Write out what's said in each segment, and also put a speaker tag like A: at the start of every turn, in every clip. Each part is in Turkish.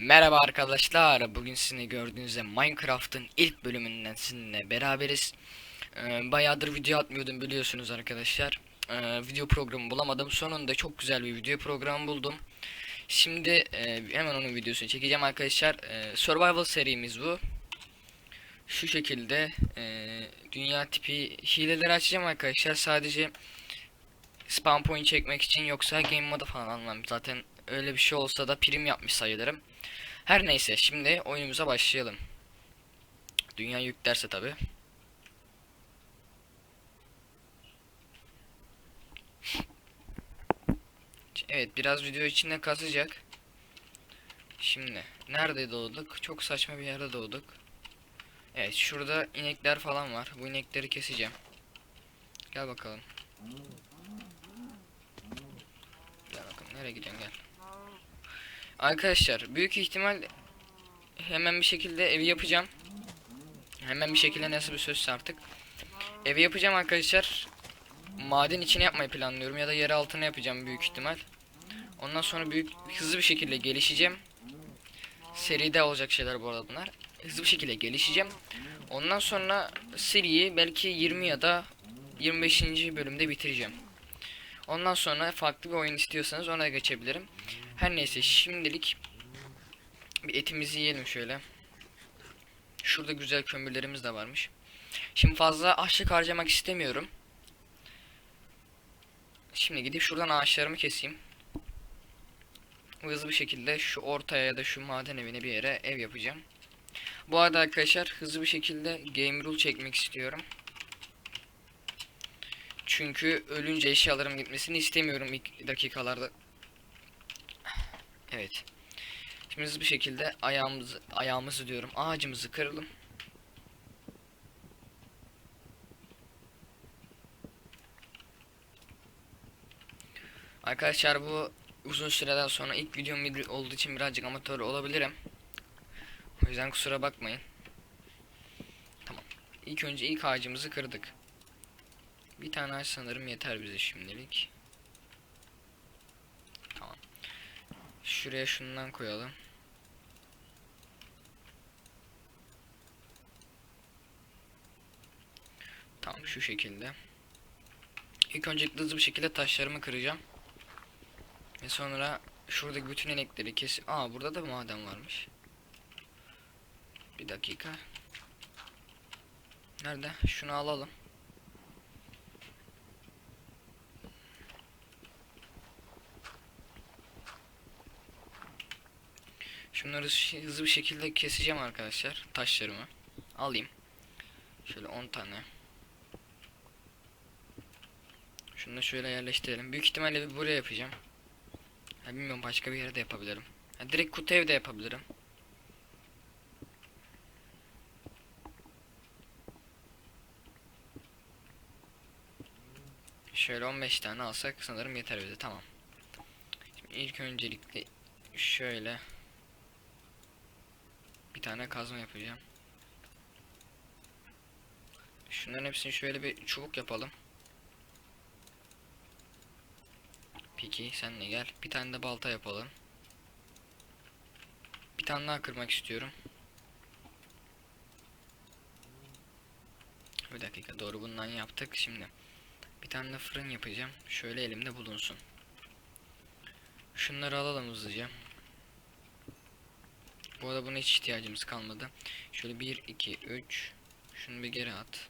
A: Merhaba arkadaşlar. Bugün sizinle gördüğünüz üzere Minecraft'ın ilk bölümünden sizinle beraberiz. Ee, bayağıdır video atmıyordum biliyorsunuz arkadaşlar. Ee, video programı bulamadım. Sonunda çok güzel bir video programı buldum. Şimdi e, hemen onun videosunu çekeceğim arkadaşlar. Ee, survival serimiz bu. Şu şekilde e, dünya tipi hileleri açacağım arkadaşlar. Sadece spawn point çekmek için yoksa game moda falan almam. Zaten öyle bir şey olsa da prim yapmış sayılırım. Her neyse şimdi oyunumuza başlayalım. Dünya yüklerse tabi. Evet biraz video içinde kasacak. Şimdi nerede doğduk? Çok saçma bir yerde doğduk. Evet şurada inekler falan var. Bu inekleri keseceğim. Gel bakalım. Gel bakalım nereye gidiyorsun gel. Arkadaşlar büyük ihtimal hemen bir şekilde evi yapacağım. Hemen bir şekilde nasıl bir sözse artık. Evi yapacağım arkadaşlar. Maden içine yapmayı planlıyorum ya da yer altına yapacağım büyük ihtimal. Ondan sonra büyük hızlı bir şekilde gelişeceğim. Seride olacak şeyler bu arada bunlar. Hızlı bir şekilde gelişeceğim. Ondan sonra seriyi belki 20 ya da 25. bölümde bitireceğim. Ondan sonra farklı bir oyun istiyorsanız ona geçebilirim. Her neyse şimdilik bir etimizi yiyelim şöyle. Şurada güzel kömürlerimiz de varmış. Şimdi fazla açlık harcamak istemiyorum. Şimdi gidip şuradan ağaçlarımı keseyim. Hızlı bir şekilde şu ortaya ya da şu maden evine bir yere ev yapacağım. Bu arada arkadaşlar hızlı bir şekilde game rule çekmek istiyorum. Çünkü ölünce eşyalarım gitmesini istemiyorum ilk dakikalarda. Evet. Şimdi hızlı bir şekilde ayağımızı ayağımızı diyorum ağacımızı kıralım. Arkadaşlar bu uzun süreden sonra ilk videom olduğu için birazcık amatör olabilirim. O yüzden kusura bakmayın. Tamam. İlk önce ilk ağacımızı kırdık. Bir tane ağaç sanırım yeter bize şimdilik. Tamam. Şuraya şundan koyalım. Tamam şu şekilde. İlk öncelikle hızlı bir şekilde taşlarımı kıracağım. Ve sonra şuradaki bütün inekleri kes. Aa burada da maden varmış. Bir dakika. Nerede? Şunu alalım. Şunları hızlı bir şekilde keseceğim arkadaşlar. Taşlarımı. Alayım. Şöyle 10 tane. Şunu da şöyle yerleştirelim. Büyük ihtimalle bir buraya yapacağım. Ya bilmiyorum başka bir yere de yapabilirim. Ya direkt kutu evde yapabilirim. Şöyle 15 tane alsak sanırım yeter bize tamam. Şimdi ilk öncelikle şöyle tane kazma yapacağım. Şunların hepsini şöyle bir çubuk yapalım. Peki sen de gel. Bir tane de balta yapalım. Bir tane daha kırmak istiyorum. Bir dakika doğru bundan yaptık şimdi. Bir tane de fırın yapacağım. Şöyle elimde bulunsun. Şunları alalım hızlıca. Bu arada buna hiç ihtiyacımız kalmadı. Şöyle 1 2 3 şunu bir geri at.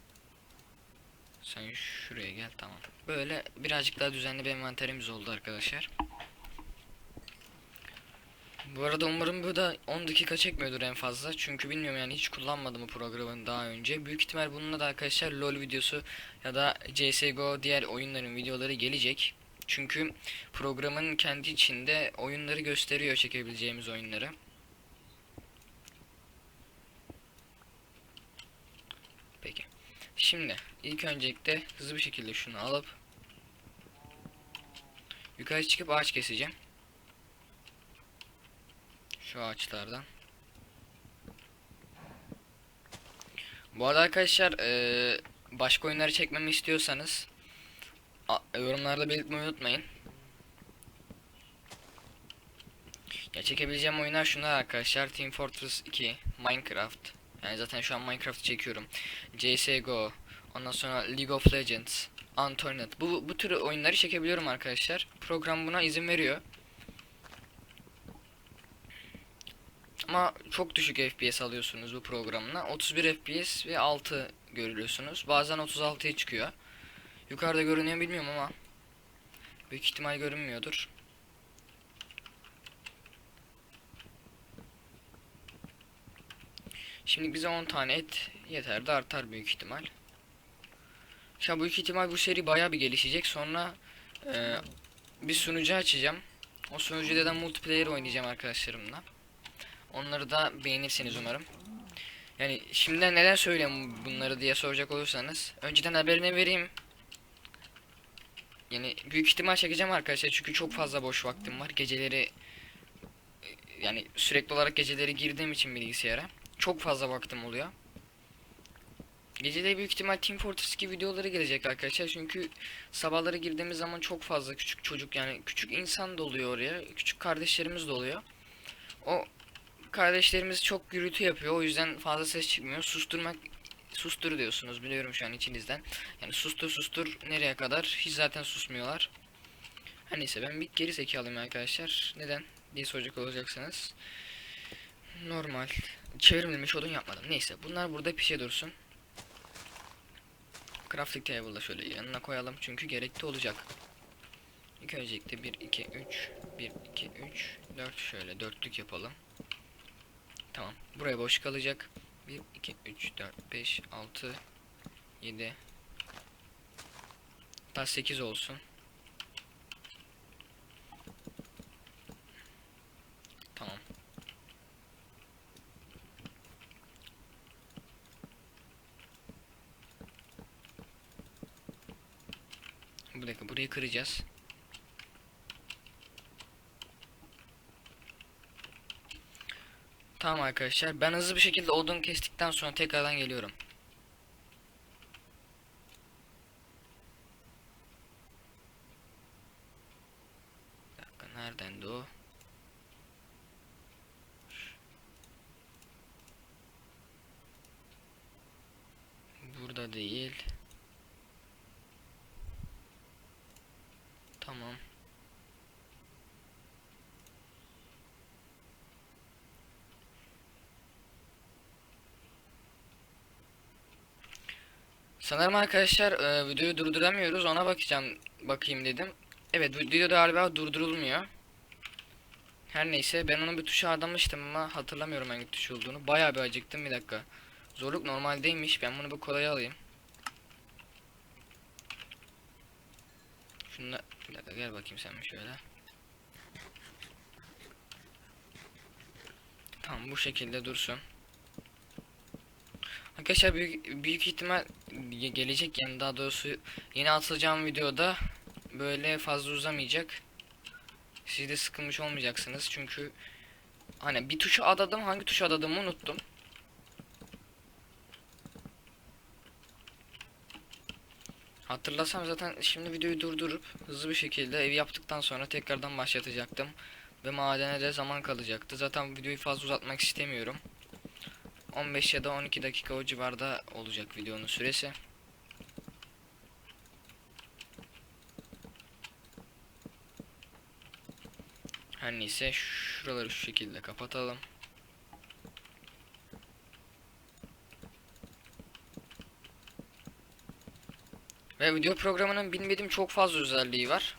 A: Sen şuraya gel tamam. Böyle birazcık daha düzenli bir envanterimiz oldu arkadaşlar. Bu arada umarım bu da 10 dakika çekmiyordur en fazla. Çünkü bilmiyorum yani hiç kullanmadım bu programı daha önce. Büyük ihtimal bununla da arkadaşlar LoL videosu ya da CSGO diğer oyunların videoları gelecek. Çünkü programın kendi içinde oyunları gösteriyor çekebileceğimiz oyunları. Peki. Şimdi ilk öncelikle hızlı bir şekilde şunu alıp yukarı çıkıp ağaç keseceğim. Şu ağaçlardan. Bu arada arkadaşlar eee, başka oyunları çekmemi istiyorsanız a- yorumlarda belirtmeyi unutmayın. Ya çekebileceğim oyunlar şunlar arkadaşlar. Team Fortress 2, Minecraft. Yani zaten şu an Minecraft'ı çekiyorum. CS:GO, ondan sonra League of Legends, Antonet. Bu bu tür oyunları çekebiliyorum arkadaşlar. Program buna izin veriyor. Ama çok düşük FPS alıyorsunuz bu programla. 31 FPS ve 6 görüyorsunuz. Bazen 36'ya çıkıyor. Yukarıda görünüyor bilmiyorum ama büyük ihtimal görünmüyordur. Şimdi bize 10 tane et yeter artar büyük ihtimal. Ya büyük ihtimal bu seri bayağı bir gelişecek. Sonra e, bir sunucu açacağım. O sunucuda da multiplayer oynayacağım arkadaşlarımla. Onları da beğenirsiniz umarım. Yani şimdiden neden söylüyorum bunları diye soracak olursanız. Önceden haberini vereyim. Yani büyük ihtimal çekeceğim arkadaşlar çünkü çok fazla boş vaktim var. Geceleri yani sürekli olarak geceleri girdiğim için bilgisayara çok fazla vaktim oluyor. Geceleri büyük ihtimal Team Fortress 2 videoları gelecek arkadaşlar çünkü sabahları girdiğimiz zaman çok fazla küçük çocuk yani küçük insan doluyor oraya. Küçük kardeşlerimiz doluyor. O kardeşlerimiz çok gürültü yapıyor o yüzden fazla ses çıkmıyor. Susturmak sustur diyorsunuz biliyorum şu an içinizden. Yani sustur sustur nereye kadar hiç zaten susmuyorlar. Her neyse ben bir geri zekalıyım arkadaşlar. Neden diye soracak olacaksınız. Normal. Çevrimlenmiş odun yapmadım. Neyse bunlar burada pişe dursun. Crafting table'da şöyle yanına koyalım çünkü gerekli olacak. İlk öncelikle 1 2 3 1 2 3 4 şöyle dörtlük yapalım. Tamam. Buraya boş kalacak. 1 2 3 4 5 6 7 Hatta 8 olsun. Tamam. Bir dakika burayı kıracağız. Tamam arkadaşlar ben hızlı bir şekilde odun kestikten sonra tekrardan geliyorum. Bir dakika neredendi? Burada değil. Tamam. Sanırım arkadaşlar e, videoyu durduramıyoruz ona bakacağım bakayım dedim. Evet video galiba durdurulmuyor. Her neyse ben onu bir tuşa adamıştım ama hatırlamıyorum hangi tuş olduğunu. Bayağı bir acıktım bir dakika. Zorluk normaldeymiş ben bunu bir kolaya alayım. Şunu bir dakika gel bakayım sen şöyle. Tamam bu şekilde dursun. Arkadaşlar büyük, büyük ihtimal ge- gelecek yani daha doğrusu yeni atılacağım videoda böyle fazla uzamayacak. Siz de sıkılmış olmayacaksınız çünkü hani bir tuşa adadım hangi tuşa adadığımı unuttum. Hatırlasam zaten şimdi videoyu durdurup hızlı bir şekilde ev yaptıktan sonra tekrardan başlatacaktım. Ve madene de zaman kalacaktı. Zaten videoyu fazla uzatmak istemiyorum. 15 ya da 12 dakika o civarda olacak videonun süresi. Her neyse şuraları şu şekilde kapatalım. Ve video programının bilmediğim çok fazla özelliği var.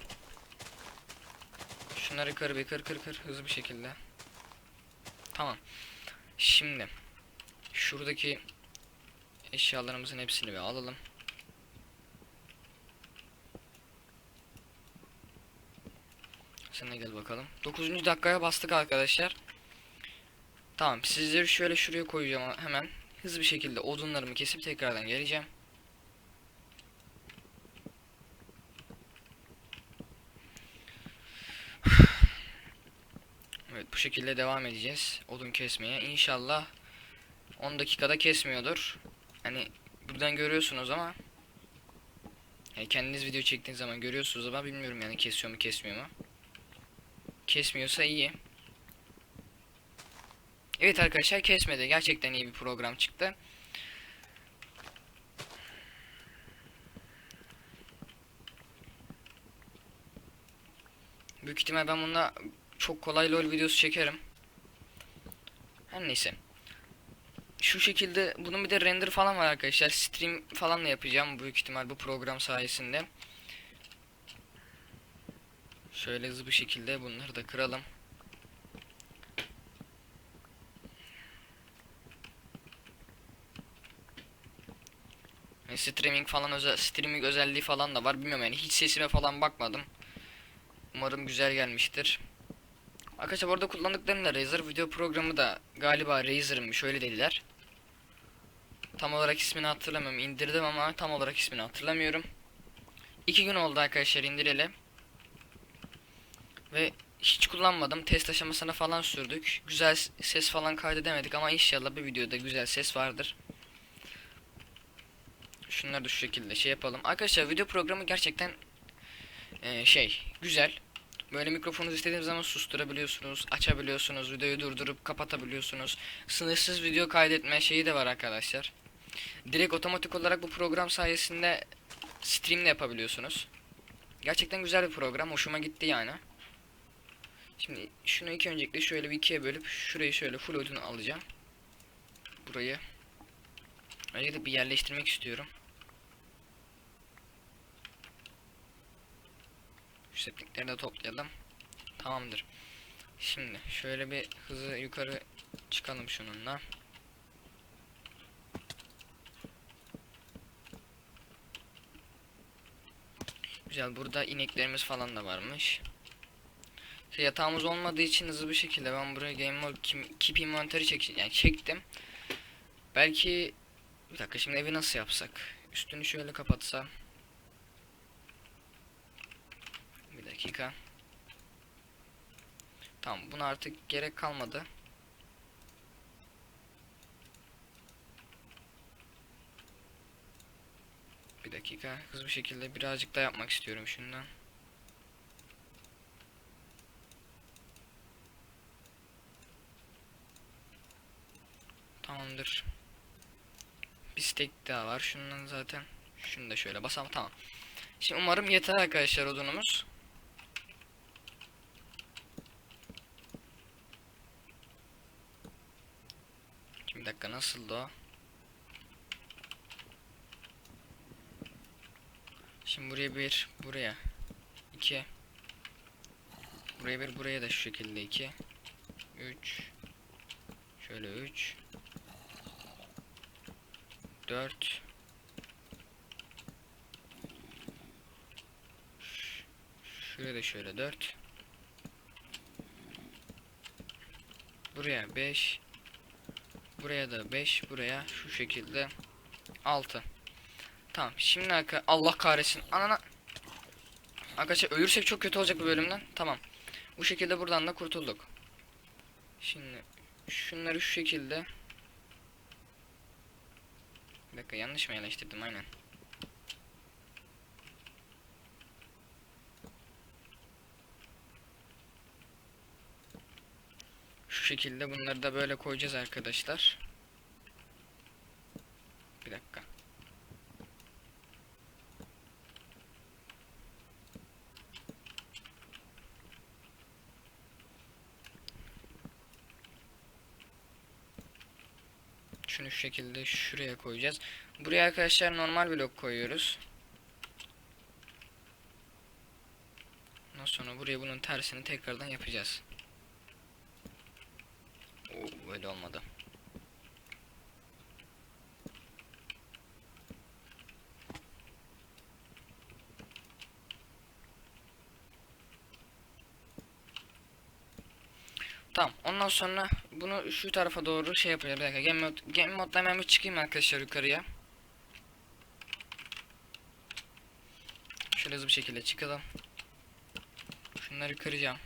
A: Şunları kır bir kır kır kır hızlı bir şekilde. Tamam. Şimdi şuradaki eşyalarımızın hepsini bir alalım. Sen de gel bakalım. 9. dakikaya bastık arkadaşlar. Tamam sizleri şöyle şuraya koyacağım hemen. Hızlı bir şekilde odunlarımı kesip tekrardan geleceğim. Evet bu şekilde devam edeceğiz odun kesmeye. İnşallah 10 dakikada kesmiyordur. Hani buradan görüyorsunuz ama yani kendiniz video çektiğiniz zaman görüyorsunuz ama bilmiyorum yani kesiyor mu kesmiyor mu. Kesmiyorsa iyi. Evet arkadaşlar kesmedi. Gerçekten iyi bir program çıktı. Büyük ihtimal ben bunda çok kolay LoL videosu çekerim. Her neyse. Şu şekilde bunun bir de render falan var arkadaşlar. Stream falan da yapacağım büyük ihtimal bu program sayesinde. Şöyle hızlı bir şekilde bunları da kıralım. Streaming falan özel streaming özelliği falan da var. Bilmiyorum yani hiç sesime falan bakmadım. Umarım güzel gelmiştir. Arkadaşlar burada kullandıklarım da Razer video programı da galiba Razer'mış öyle dediler. Tam olarak ismini hatırlamıyorum. İndirdim ama tam olarak ismini hatırlamıyorum. İki gün oldu arkadaşlar indireli. Ve hiç kullanmadım. Test aşamasına falan sürdük. Güzel ses falan kaydedemedik ama inşallah bir videoda güzel ses vardır. Şunları da şu şekilde şey yapalım. Arkadaşlar video programı gerçekten eee, şey güzel. Böyle mikrofonunuzu istediğiniz zaman susturabiliyorsunuz, açabiliyorsunuz, videoyu durdurup kapatabiliyorsunuz. Sınırsız video kaydetme şeyi de var arkadaşlar. Direkt otomatik olarak bu program sayesinde stream de yapabiliyorsunuz. Gerçekten güzel bir program, hoşuma gitti yani. Şimdi şunu ilk öncelikle şöyle bir ikiye bölüp şurayı şöyle full ödünü alacağım. Burayı. De bir yerleştirmek istiyorum. Şu septikleri de toplayalım. Tamamdır. Şimdi şöyle bir hızı yukarı çıkalım şununla. Güzel burada ineklerimiz falan da varmış. Şey, yatağımız olmadığı için hızlı bir şekilde ben buraya game mode keep inventory çek yani çektim. Belki bir dakika şimdi evi nasıl yapsak? Üstünü şöyle kapatsam. Bir dakika. Tamam buna artık gerek kalmadı. Bir dakika hızlı bir şekilde birazcık da yapmak istiyorum şundan. Tamamdır. Bir steak daha var. Şundan zaten. Şunu da şöyle basalım. Tamam. Şimdi umarım yeter arkadaşlar odunumuz. Şimdi bir dakika nasıldı o? Şimdi buraya bir, buraya iki. Buraya bir, buraya da şu şekilde iki. Üç. Şöyle üç. 4 Şuraya da şöyle 4 Buraya 5 Buraya da 5 Buraya şu şekilde 6 Tamam şimdi Allah kahretsin. Anana Arkadaşlar ölürsek çok kötü olacak bu bölümden. Tamam. Bu şekilde buradan da kurtulduk. Şimdi Şunları şu şekilde bir dakika yanlış mı yerleştirdim? Aynen. Şekilde bunları da böyle koyacağız arkadaşlar. Bir dakika. Şunu şu şekilde şuraya koyacağız. Buraya arkadaşlar normal blok koyuyoruz. Ondan sonra buraya bunun tersini tekrardan yapacağız. Böyle olmadı. Tamam. Ondan sonra bunu şu tarafa doğru şey yapacağız. Bir. Game mode, game mode'da hemen bir çıkayım arkadaşlar yukarıya. Şöyle hızlı bir şekilde çıkalım. Şunları kıracağım.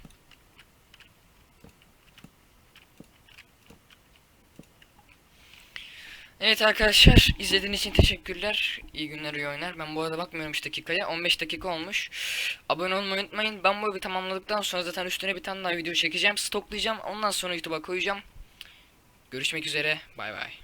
A: Evet arkadaşlar izlediğiniz için teşekkürler. İyi günler iyi oynar. Ben bu arada bakmıyorum hiç dakikaya. 15 dakika olmuş. Abone olmayı unutmayın. Ben bu evi tamamladıktan sonra zaten üstüne bir tane daha video çekeceğim. Stoklayacağım. Ondan sonra YouTube'a koyacağım. Görüşmek üzere. Bay bay.